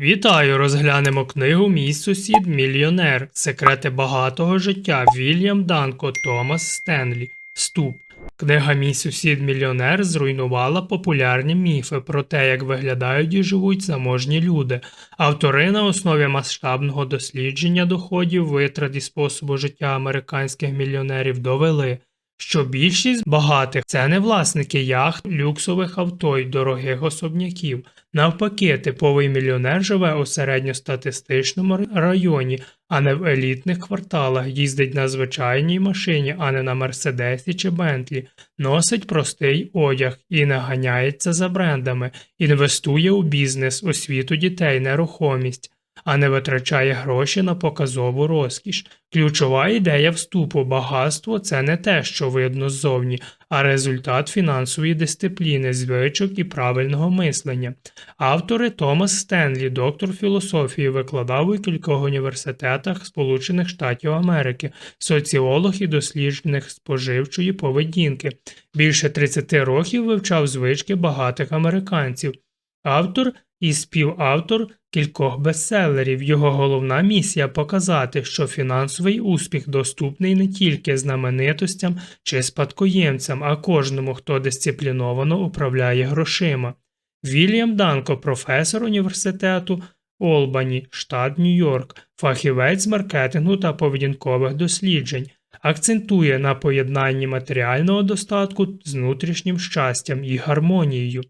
Вітаю! Розглянемо книгу Мій сусід мільйонер. Секрети багатого життя. Вільям Данко, Томас Стенлі. Вступ. Книга Мій сусід мільйонер зруйнувала популярні міфи про те, як виглядають і живуть заможні люди. Автори на основі масштабного дослідження доходів, витрат і способу життя американських мільйонерів довели, що більшість багатих це не власники яхт, люксових авто й дорогих особняків. Навпаки, типовий мільйонер живе у середньостатистичному районі, а не в елітних кварталах, їздить на звичайній машині, а не на Мерседесі чи Бентлі, носить простий одяг і не ганяється за брендами, інвестує у бізнес, освіту дітей, нерухомість, а не витрачає гроші на показову розкіш. Ключова ідея вступу багатство це не те, що видно ззовні, а результат фінансової дисципліни, звичок і правильного мислення. Автори Томас Стенлі, доктор філософії, викладав у кількох університетах Сполучених Штатів Америки, соціолог і досліджник споживчої поведінки. Більше 30 років вивчав звички багатих американців. Автор і співавтор кількох бестселерів. Його головна місія показати, що фінансовий успіх доступний не тільки знаменитостям чи спадкоємцям, а кожному, хто дисципліновано управляє грошима. Вільям Данко, професор університету Олбані, штат Нью-Йорк, фахівець з маркетингу та поведінкових досліджень, акцентує на поєднанні матеріального достатку з внутрішнім щастям і гармонією.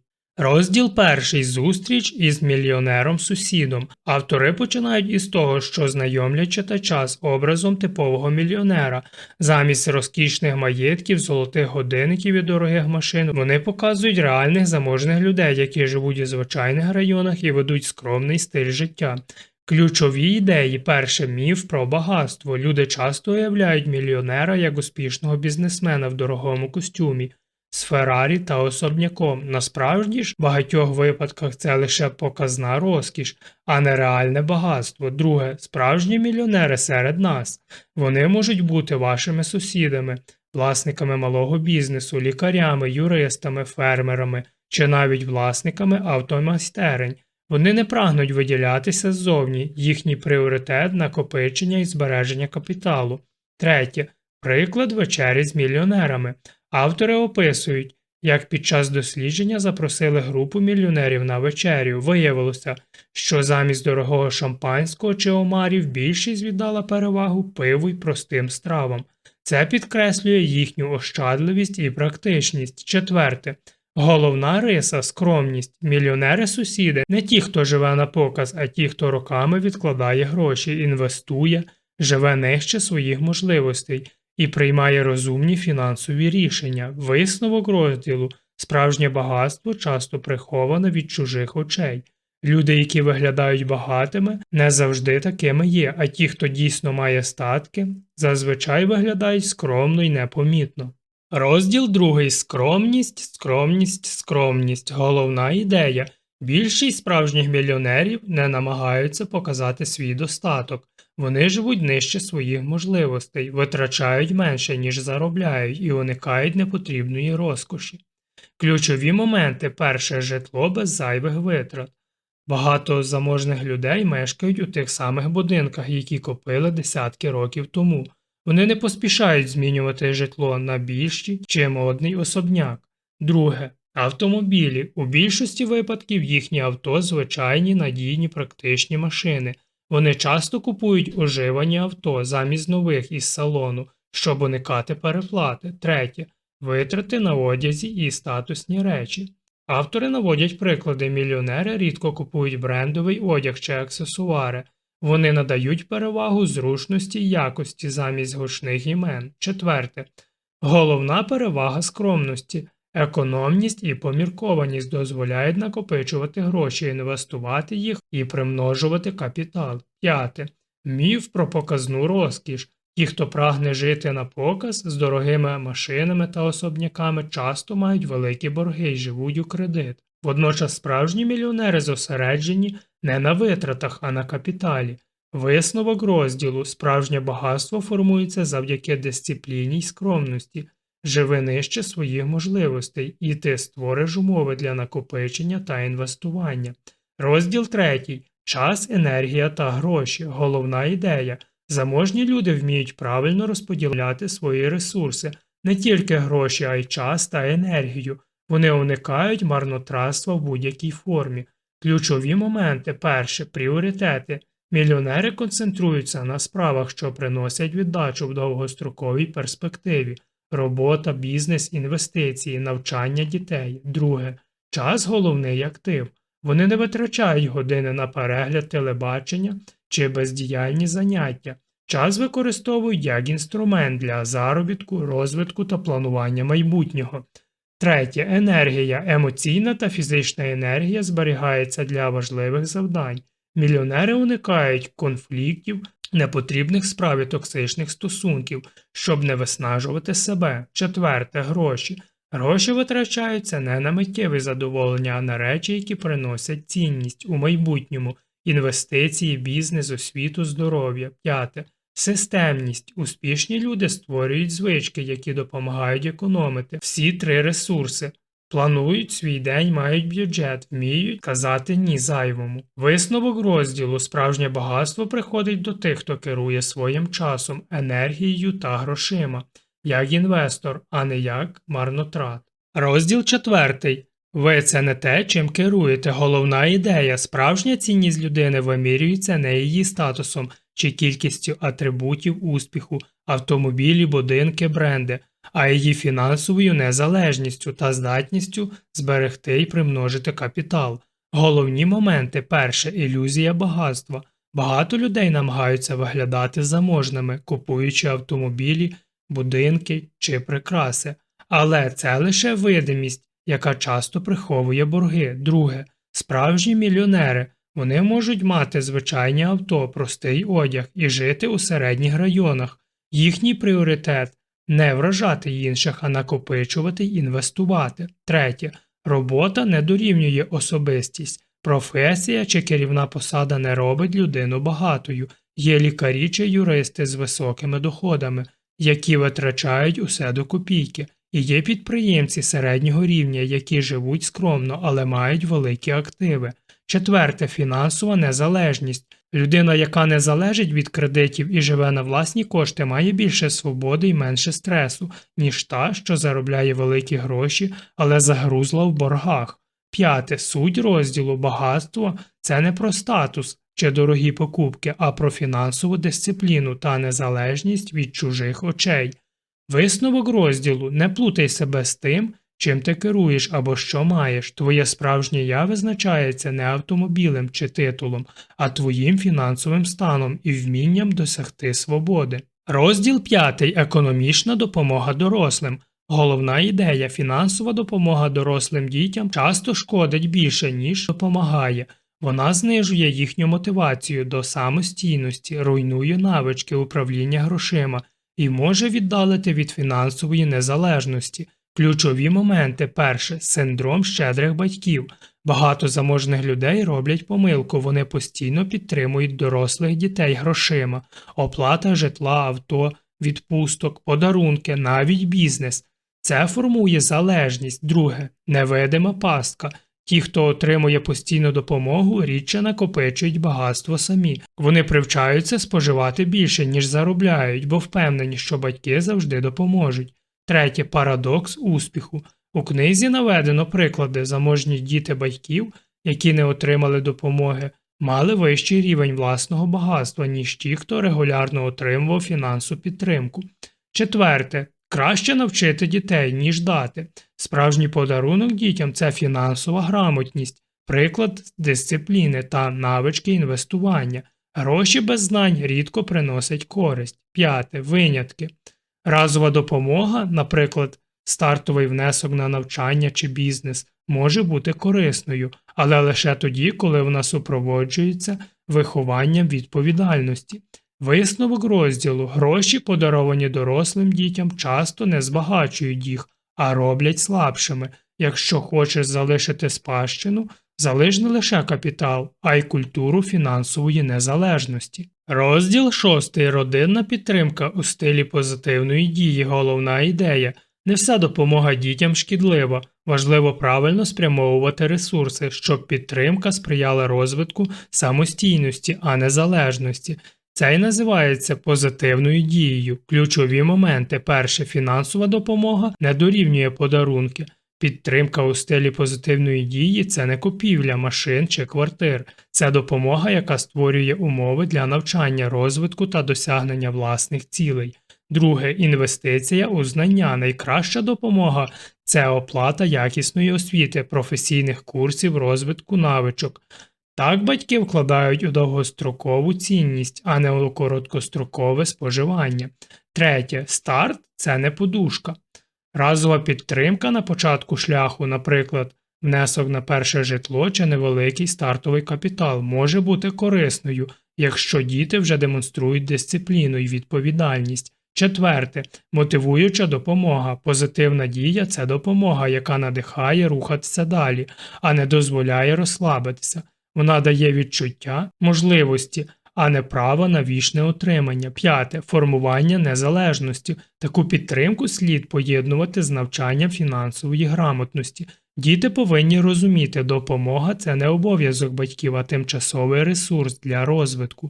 Розділ перший зустріч із мільйонером сусідом. Автори починають із того, що знайомлять читача з образом типового мільйонера. Замість розкішних маєтків, золотих годинників і дорогих машин вони показують реальних заможних людей, які живуть у звичайних районах і ведуть скромний стиль життя. Ключові ідеї перше міф про багатство. Люди часто уявляють мільйонера як успішного бізнесмена в дорогому костюмі з Феррарі та особняком. Насправді ж, в багатьох випадках це лише показна розкіш, а не реальне багатство. Друге, справжні мільйонери серед нас. Вони можуть бути вашими сусідами, власниками малого бізнесу, лікарями, юристами, фермерами чи навіть власниками автомайстерень. Вони не прагнуть виділятися ззовні, їхній пріоритет накопичення і збереження капіталу. Третє. Приклад вечері з мільйонерами. Автори описують, як під час дослідження запросили групу мільйонерів на вечерю. Виявилося, що замість дорогого шампанського чи омарів більшість віддала перевагу пиву й простим стравам. Це підкреслює їхню ощадливість і практичність. Четверте. Головна риса скромність. Мільйонери сусіди не ті, хто живе на показ, а ті, хто роками відкладає гроші, інвестує, живе нижче своїх можливостей і приймає розумні фінансові рішення. Висновок розділу справжнє багатство часто приховане від чужих очей. Люди, які виглядають багатими, не завжди такими є, а ті, хто дійсно має статки, зазвичай виглядають скромно і непомітно. Розділ другий скромність, скромність, скромність. Головна ідея. Більшість справжніх мільйонерів не намагаються показати свій достаток, вони живуть нижче своїх можливостей, витрачають менше, ніж заробляють, і уникають непотрібної розкоші. Ключові моменти перше житло без зайвих витрат. Багато заможних людей мешкають у тих самих будинках, які купили десятки років тому. Вони не поспішають змінювати житло на більші чи модний особняк. Друге автомобілі. У більшості випадків їхні авто звичайні надійні практичні машини. Вони часто купують уживані авто замість нових із салону, щоб уникати переплати. Третє витрати на одязі і статусні речі. Автори наводять приклади, мільйонери рідко купують брендовий одяг чи аксесуари. Вони надають перевагу зручності і якості замість гучних імен. Четверте. Головна перевага скромності. Економність і поміркованість дозволяють накопичувати гроші, інвестувати їх і примножувати капітал. П'яте. Міф про показну розкіш. Ті, хто прагне жити на показ з дорогими машинами та особняками, часто мають великі борги й живуть у кредит. Водночас справжні мільйонери зосереджені не на витратах, а на капіталі. Висновок розділу справжнє багатство формується завдяки дисципліні й скромності. Живи нижче своїх можливостей, і ти створиш умови для накопичення та інвестування. Розділ третій. Час, енергія та гроші. Головна ідея. Заможні люди вміють правильно розподіляти свої ресурси, не тільки гроші, а й час та енергію. Вони уникають марнотратства в будь-якій формі. Ключові моменти перше пріоритети. Мільйонери концентруються на справах, що приносять віддачу в довгостроковій перспективі робота, бізнес, інвестиції, навчання дітей. Друге час головний актив. Вони не витрачають години на перегляд телебачення чи бездіяльні заняття. Час використовують як інструмент для заробітку, розвитку та планування майбутнього. Третє енергія. Емоційна та фізична енергія зберігається для важливих завдань. Мільйонери уникають конфліктів, непотрібних справ і токсичних стосунків, щоб не виснажувати себе. Четверте гроші. Гроші витрачаються не на миттєві задоволення, а на речі, які приносять цінність у майбутньому, інвестиції, бізнес, освіту, здоров'я. П'яте. Системність. Успішні люди створюють звички, які допомагають економити всі три ресурси. Планують свій день, мають бюджет, вміють казати ні зайвому. Висновок розділу справжнє багатство приходить до тих, хто керує своїм часом, енергією та грошима, як інвестор, а не як марнотрат. Розділ четвертий. Ви це не те, чим керуєте. Головна ідея. Справжня цінність людини вимірюється не її статусом чи кількістю атрибутів успіху, автомобілі, будинки, бренди, а її фінансовою незалежністю та здатністю зберегти і примножити капітал. Головні моменти перше ілюзія багатства. Багато людей намагаються виглядати заможними, купуючи автомобілі, будинки чи прикраси, але це лише видимість, яка часто приховує борги. Друге, справжні мільйонери. Вони можуть мати звичайні авто, простий одяг і жити у середніх районах. Їхній пріоритет не вражати інших, а накопичувати й інвестувати. Третє. Робота не дорівнює особистість. Професія чи керівна посада не робить людину багатою. Є лікарі чи юристи з високими доходами, які витрачають усе до копійки, і є підприємці середнього рівня, які живуть скромно, але мають великі активи. Четверте фінансова незалежність. Людина, яка не залежить від кредитів і живе на власні кошти, має більше свободи і менше стресу, ніж та, що заробляє великі гроші, але загрузла в боргах. П'яте суть розділу багатство це не про статус чи дорогі покупки, а про фінансову дисципліну та незалежність від чужих очей. Висновок розділу не плутай себе з тим, чим ти керуєш або що маєш. Твоє справжнє я визначається не автомобілем чи титулом, а твоїм фінансовим станом і вмінням досягти свободи. Розділ 5. Економічна допомога дорослим. Головна ідея фінансова допомога дорослим дітям часто шкодить більше, ніж допомагає. Вона знижує їхню мотивацію до самостійності, руйнує навички управління грошима і може віддалити від фінансової незалежності. Ключові моменти перше синдром щедрих батьків. Багато заможних людей роблять помилку, вони постійно підтримують дорослих дітей грошима, оплата житла, авто, відпусток, подарунки, навіть бізнес. Це формує залежність. Друге невидима пастка. Ті, хто отримує постійну допомогу, рідше накопичують багатство самі. Вони привчаються споживати більше, ніж заробляють, бо впевнені, що батьки завжди допоможуть. Третє парадокс успіху. У книзі наведено приклади заможні діти батьків, які не отримали допомоги, мали вищий рівень власного багатства, ніж ті, хто регулярно отримував фінансову підтримку. Четверте. Краще навчити дітей, ніж дати. Справжній подарунок дітям це фінансова грамотність, приклад дисципліни та навички інвестування. Гроші без знань рідко приносять користь. П'яте. Винятки. Разова допомога, наприклад, стартовий внесок на навчання чи бізнес, може бути корисною, але лише тоді, коли вона супроводжується вихованням відповідальності. Висновок розділу гроші, подаровані дорослим дітям, часто не збагачують їх, а роблять слабшими. Якщо хочеш залишити спадщину, залиш не лише капітал, а й культуру фінансової незалежності. Розділ 6. Родинна підтримка у стилі позитивної дії. Головна ідея. Не вся допомога дітям шкідлива. Важливо правильно спрямовувати ресурси, щоб підтримка сприяла розвитку самостійності, а не залежності. Це і називається позитивною дією. Ключові моменти. Перше, фінансова допомога не дорівнює подарунки. Підтримка у стилі позитивної дії це не купівля машин чи квартир. Це допомога, яка створює умови для навчання, розвитку та досягнення власних цілей. Друге інвестиція у знання. Найкраща допомога це оплата якісної освіти, професійних курсів розвитку навичок. Так батьки вкладають у довгострокову цінність, а не у короткострокове споживання. Третє старт це не подушка. Разова підтримка на початку шляху, наприклад, внесок на перше житло чи невеликий стартовий капітал, може бути корисною, якщо діти вже демонструють дисципліну і відповідальність. Четверте мотивуюча допомога. Позитивна дія це допомога, яка надихає рухатися далі, а не дозволяє розслабитися. Вона дає відчуття, можливості, а не право на вічне отримання. П'яте формування незалежності. Таку підтримку слід поєднувати з навчанням фінансової грамотності. Діти повинні розуміти, допомога це не обов'язок батьків, а тимчасовий ресурс для розвитку.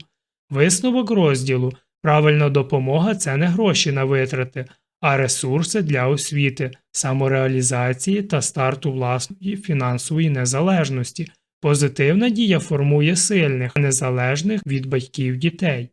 Висновок розділу правильна допомога це не гроші на витрати, а ресурси для освіти, самореалізації та старту власної фінансової незалежності. Позитивна дія формує сильних, незалежних від батьків дітей.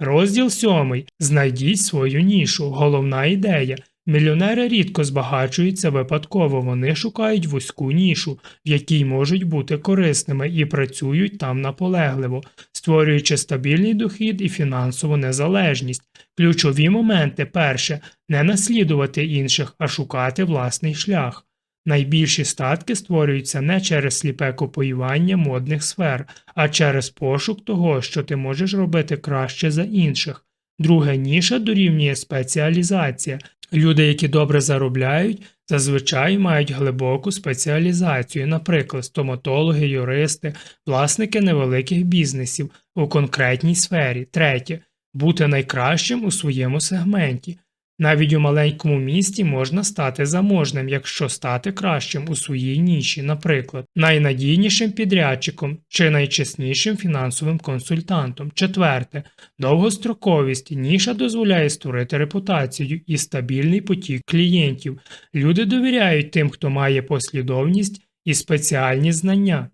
Розділ сьомий. Знайдіть свою нішу. Головна ідея. Мільйонери рідко збагачуються випадково, вони шукають вузьку нішу, в якій можуть бути корисними і працюють там наполегливо, створюючи стабільний дохід і фінансову незалежність. Ключові моменти перше не наслідувати інших, а шукати власний шлях. Найбільші статки створюються не через сліпе копіювання модних сфер, а через пошук того, що ти можеш робити краще за інших. Друге ніша дорівнює спеціалізація. Люди, які добре заробляють, зазвичай мають глибоку спеціалізацію, наприклад, стоматологи, юристи, власники невеликих бізнесів у конкретній сфері. Третє бути найкращим у своєму сегменті. Навіть у маленькому місті можна стати заможним, якщо стати кращим у своїй ніші, наприклад, найнадійнішим підрядчиком чи найчеснішим фінансовим консультантом. Четверте, довгостроковість ніша дозволяє створити репутацію і стабільний потік клієнтів. Люди довіряють тим, хто має послідовність і спеціальні знання.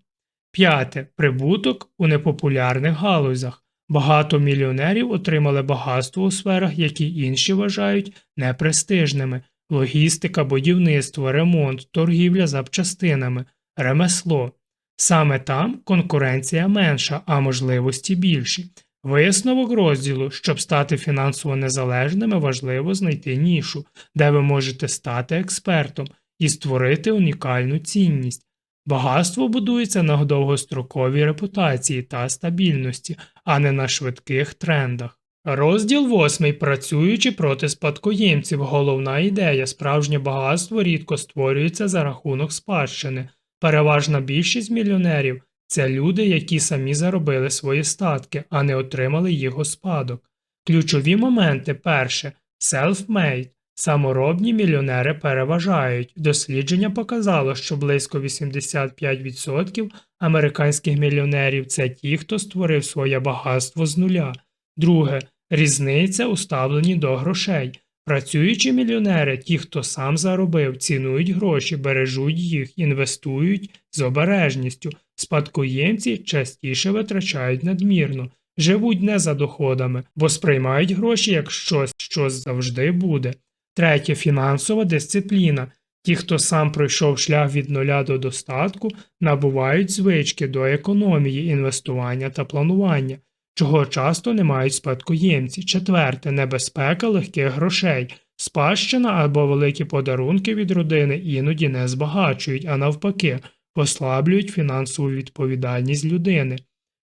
П'яте прибуток у непопулярних галузях. Багато мільйонерів отримали багатство у сферах, які інші вважають непрестижними логістика, будівництво, ремонт, торгівля запчастинами, ремесло. Саме там конкуренція менша, а можливості більші. Висновок розділу, щоб стати фінансово незалежними, важливо знайти нішу, де ви можете стати експертом і створити унікальну цінність. Багатство будується на довгостроковій репутації та стабільності, а не на швидких трендах. Розділ 8. Працюючи проти спадкоємців. Головна ідея справжнє багатство рідко створюється за рахунок спадщини. Переважна більшість мільйонерів це люди, які самі заробили свої статки, а не отримали їх у спадок. Ключові моменти перше self-made. Саморобні мільйонери переважають. Дослідження показало, що близько 85% американських мільйонерів це ті, хто створив своє багатство з нуля. Друге різниця у ставленні до грошей. Працюючі мільйонери, ті, хто сам заробив, цінують гроші, бережуть їх, інвестують з обережністю. Спадкоємці частіше витрачають надмірно, живуть не за доходами, бо сприймають гроші як щось, що завжди буде. Третє фінансова дисципліна. Ті, хто сам пройшов шлях від нуля до достатку, набувають звички до економії, інвестування та планування, чого часто не мають спадкоємці. Четверте небезпека легких грошей. Спадщина або великі подарунки від родини іноді не збагачують, а навпаки, послаблюють фінансову відповідальність людини.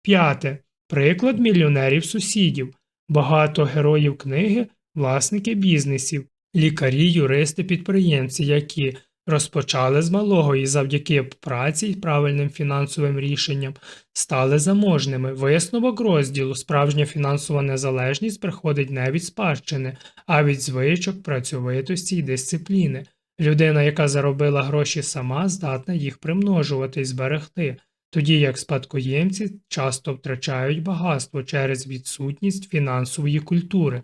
П'яте приклад мільйонерів сусідів. Багато героїв книги власники бізнесів лікарі, юристи, підприємці, які Розпочали з малого і завдяки праці й правильним фінансовим рішенням стали заможними. Висновок розділу справжня фінансова незалежність приходить не від спадщини, а від звичок, працьовитості й дисципліни. Людина, яка заробила гроші сама, здатна їх примножувати і зберегти, тоді як спадкоємці часто втрачають багатство через відсутність фінансової культури.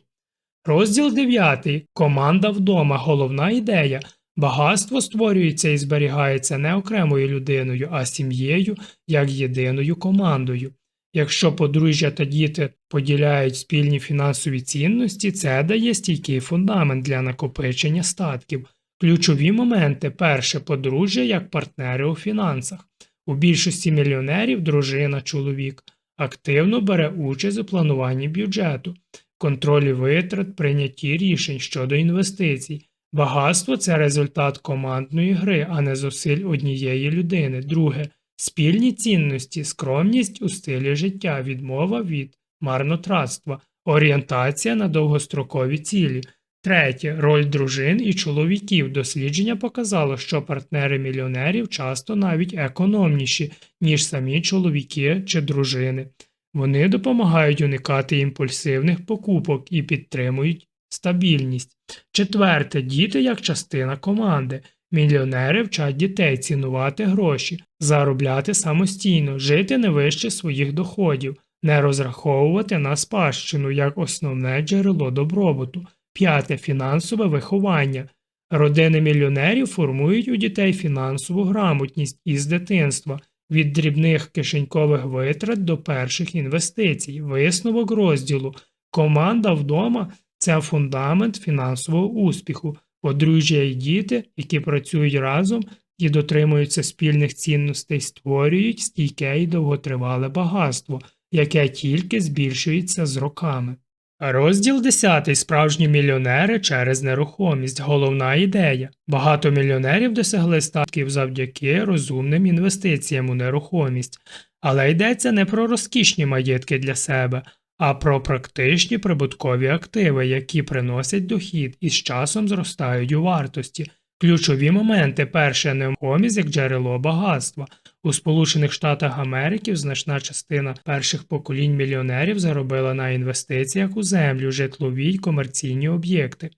Розділ 9. Команда вдома. Головна ідея. Багатство створюється і зберігається не окремою людиною, а сім'єю як єдиною командою. Якщо подружжя та діти поділяють спільні фінансові цінності, це дає стійкий фундамент для накопичення статків. Ключові моменти перше подружжя як партнери у фінансах. У більшості мільйонерів дружина чоловік активно бере участь у плануванні бюджету, контролі витрат, прийнятті рішень щодо інвестицій. Багатство це результат командної гри, а не зусиль однієї людини. Друге спільні цінності, скромність у стилі життя, відмова від марнотратства, орієнтація на довгострокові цілі. Третє роль дружин і чоловіків. Дослідження показало, що партнери мільйонерів часто навіть економніші, ніж самі чоловіки чи дружини. Вони допомагають уникати імпульсивних покупок і підтримують стабільність. Четверте діти як частина команди. Мільйонери вчать дітей цінувати гроші, заробляти самостійно, жити не вище своїх доходів, не розраховувати на спадщину як основне джерело добробуту. П'яте фінансове виховання. Родини мільйонерів формують у дітей фінансову грамотність із дитинства, від дрібних кишенькових витрат до перших інвестицій, висновок розділу. Команда вдома це фундамент фінансового успіху, подружжя і діти, які працюють разом і дотримуються спільних цінностей, створюють стійке і довготривале багатство, яке тільки збільшується з роками. Розділ 10. Справжні мільйонери через нерухомість. Головна ідея. Багато мільйонерів досягли статків завдяки розумним інвестиціям у нерухомість, але йдеться не про розкішні маєтки для себе, а про практичні прибуткові активи, які приносять дохід і з часом зростають у вартості. Ключові моменти перше нерухомість як джерело багатства. У Сполучених Штатах Америки значна частина перших поколінь мільйонерів заробила на інвестиціях у землю, житлові й комерційні об'єкти.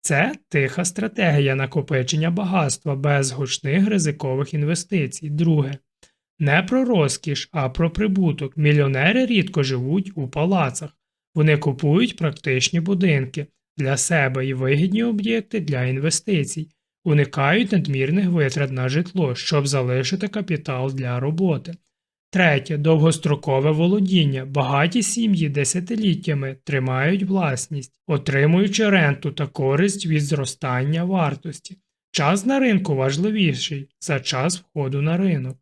Це тиха стратегія накопичення багатства без гучних ризикових інвестицій. Друге. Не про розкіш, а про прибуток. Мільйонери рідко живуть у палацах. Вони купують практичні будинки для себе і вигідні об'єкти для інвестицій уникають надмірних витрат на житло, щоб залишити капітал для роботи. Третє довгострокове володіння. Багаті сім'ї десятиліттями тримають власність, отримуючи ренту та користь від зростання вартості. Час на ринку важливіший за час входу на ринок.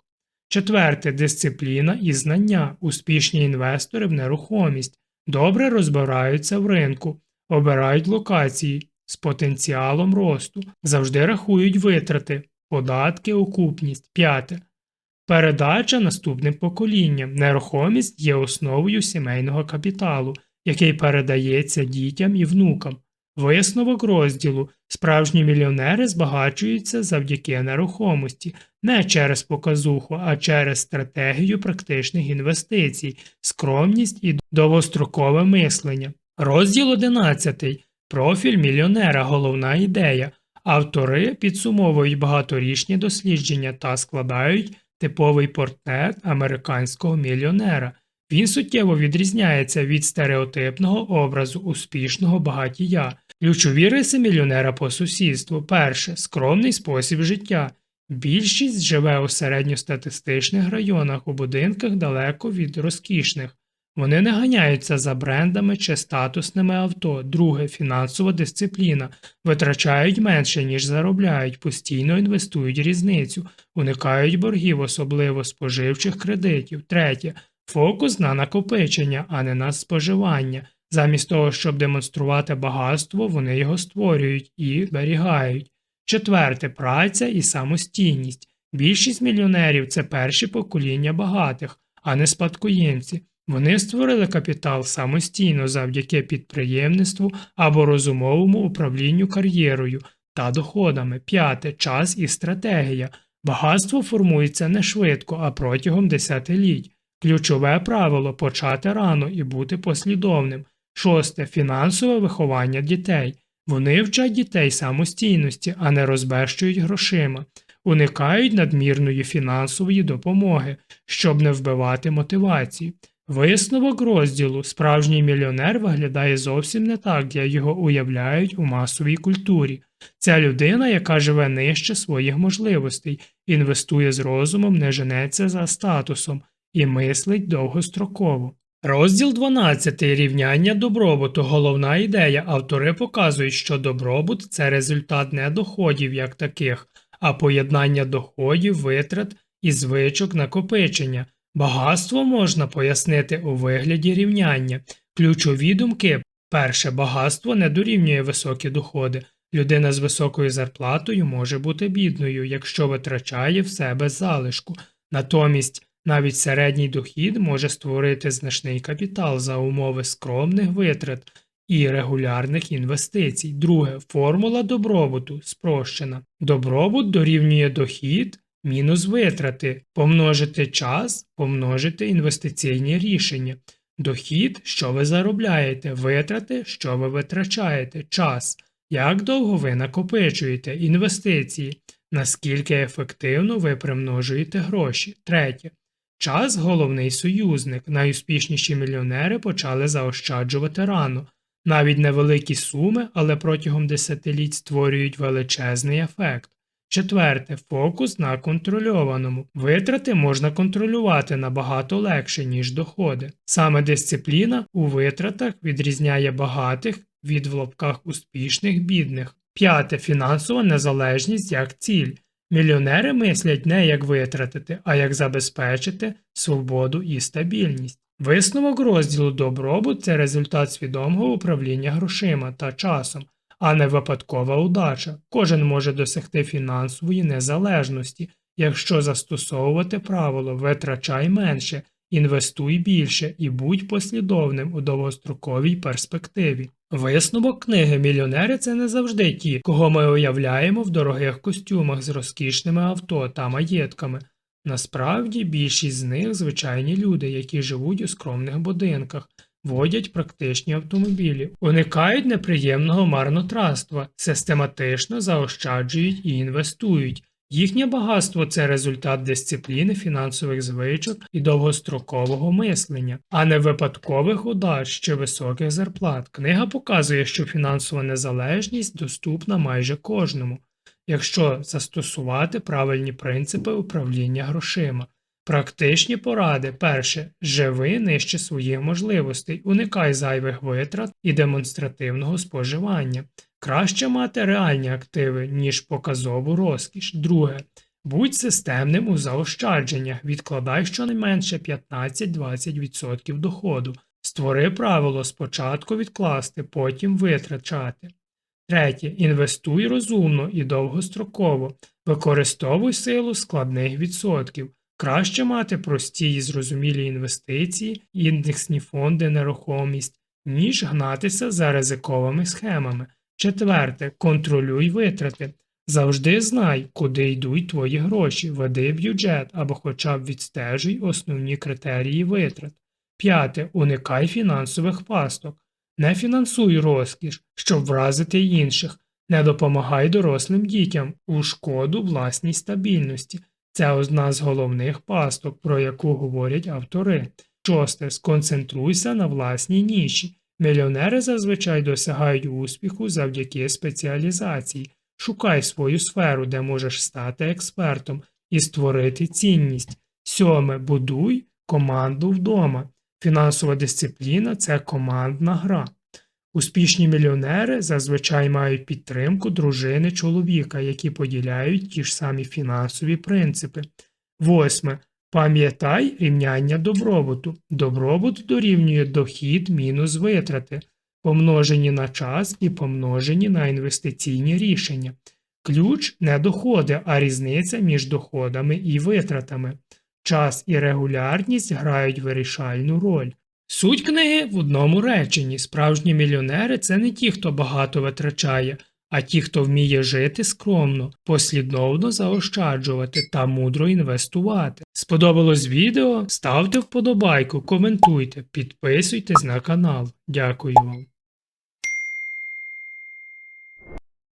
Четверте дисципліна і знання. Успішні інвестори в нерухомість добре розбираються в ринку, обирають локації, з потенціалом росту, завжди рахують витрати, податки, окупність. П'яте. Передача наступним поколінням. Нерухомість є основою сімейного капіталу, який передається дітям і внукам. Висновок розділу справжні мільйонери збагачуються завдяки нерухомості, не через показуху, а через стратегію практичних інвестицій, скромність і довгострокове мислення. Розділ 11. Профіль мільйонера головна ідея. Автори підсумовують багаторічні дослідження та складають типовий портрет американського мільйонера. Він суттєво відрізняється від стереотипного образу успішного багатія. Ключові риси мільйонера по сусідству. Перше скромний спосіб життя. Більшість живе у середньостатистичних районах у будинках далеко від розкішних. Вони не ганяються за брендами чи статусними авто. Друге фінансова дисципліна. Витрачають менше, ніж заробляють, постійно інвестують різницю, уникають боргів, особливо споживчих кредитів. Третє фокус на накопичення, а не на споживання. Замість того, щоб демонструвати багатство, вони його створюють і зберігають. Четверте праця і самостійність. Більшість мільйонерів це перші покоління багатих, а не спадкоємці. Вони створили капітал самостійно завдяки підприємництву або розумовому управлінню кар'єрою, та доходами. П'яте час і стратегія. Багатство формується не швидко, а протягом десятиліть. Ключове правило почати рано і бути послідовним. Шосте фінансове виховання дітей. Вони вчать дітей самостійності, а не розбещують грошима, уникають надмірної фінансової допомоги, щоб не вбивати мотивацію. Висновок розділу Справжній мільйонер виглядає зовсім не так, як його уявляють у масовій культурі. Це людина, яка живе нижче своїх можливостей, інвестує з розумом, не женеться за статусом і мислить довгостроково. Розділ 12. Рівняння добробуту. Головна ідея. Автори показують, що добробут це результат не доходів як таких, а поєднання доходів, витрат і звичок накопичення. Багатство можна пояснити у вигляді рівняння. Ключові думки. Перше, багатство не дорівнює високі доходи. Людина з високою зарплатою може бути бідною, якщо витрачає все без залишку. Натомість навіть середній дохід може створити значний капітал за умови скромних витрат і регулярних інвестицій. Друге, формула добробуту спрощена. Добробут дорівнює дохід мінус витрати, помножити час, помножити інвестиційні рішення. Дохід, що ви заробляєте, витрати, що ви витрачаєте, час, як довго ви накопичуєте інвестиції, наскільки ефективно ви примножуєте гроші. Третє. Час головний союзник. Найуспішніші мільйонери почали заощаджувати рано. Навіть невеликі суми, але протягом десятиліть створюють величезний ефект. Четверте фокус на контрольованому. Витрати можна контролювати набагато легше, ніж доходи. Саме дисципліна у витратах відрізняє багатих від в лапках успішних бідних. П'яте фінансова незалежність як ціль. Мільйонери мислять не як витратити, а як забезпечити свободу і стабільність. Висновок розділу добробут це результат свідомого управління грошима та часом, а не випадкова удача. Кожен може досягти фінансової незалежності, якщо застосовувати правило витрачай менше, інвестуй більше і будь послідовним у довгостроковій перспективі. Висновок книги Мільйонери це не завжди ті, кого ми уявляємо в дорогих костюмах з розкішними авто та маєтками. Насправді більшість з них звичайні люди, які живуть у скромних будинках, водять практичні автомобілі, уникають неприємного марнотратства, систематично заощаджують і інвестують. Їхнє багатство це результат дисципліни, фінансових звичок і довгострокового мислення, а не випадкових удач чи високих зарплат. Книга показує, що фінансова незалежність доступна майже кожному, якщо застосувати правильні принципи управління грошима. Практичні поради. Перше. Живи нижче своїх можливостей, уникай зайвих витрат і демонстративного споживання. Краще мати реальні активи, ніж показову розкіш. Друге. Будь системним у заощадженнях, відкладай щонайменше 15-20% доходу. Створи правило спочатку відкласти, потім витрачати. Третє. Інвестуй розумно і довгостроково. Використовуй силу складних відсотків. Краще мати прості і зрозумілі інвестиції, індексні фонди, нерухомість, ніж гнатися за ризиковими схемами. Четверте, контролюй витрати. Завжди знай, куди йдуть твої гроші, веди бюджет або хоча б відстежуй основні критерії витрат. П'яте. Уникай фінансових пасток. Не фінансуй розкіш, щоб вразити інших. Не допомагай дорослим дітям у шкоду власній стабільності. Це одна з головних пасток, про яку говорять автори. Шосте. Сконцентруйся на власній ніші. Мільйонери зазвичай досягають успіху завдяки спеціалізації. Шукай свою сферу, де можеш стати експертом і створити цінність. Сьоме. Будуй команду вдома. Фінансова дисципліна це командна гра. Успішні мільйонери зазвичай мають підтримку дружини чоловіка, які поділяють ті ж самі фінансові принципи. Восьме. Пам'ятай рівняння добробуту. Добробут дорівнює дохід мінус витрати, помножені на час і помножені на інвестиційні рішення. Ключ не доходи, а різниця між доходами і витратами. Час і регулярність грають вирішальну роль. Суть книги в одному реченні. Справжні мільйонери це не ті, хто багато витрачає, А ті, хто вміє жити скромно, послідовно заощаджувати та мудро інвестувати. Сподобалось відео? Ставте вподобайку, коментуйте, підписуйтесь на канал. Дякую вам.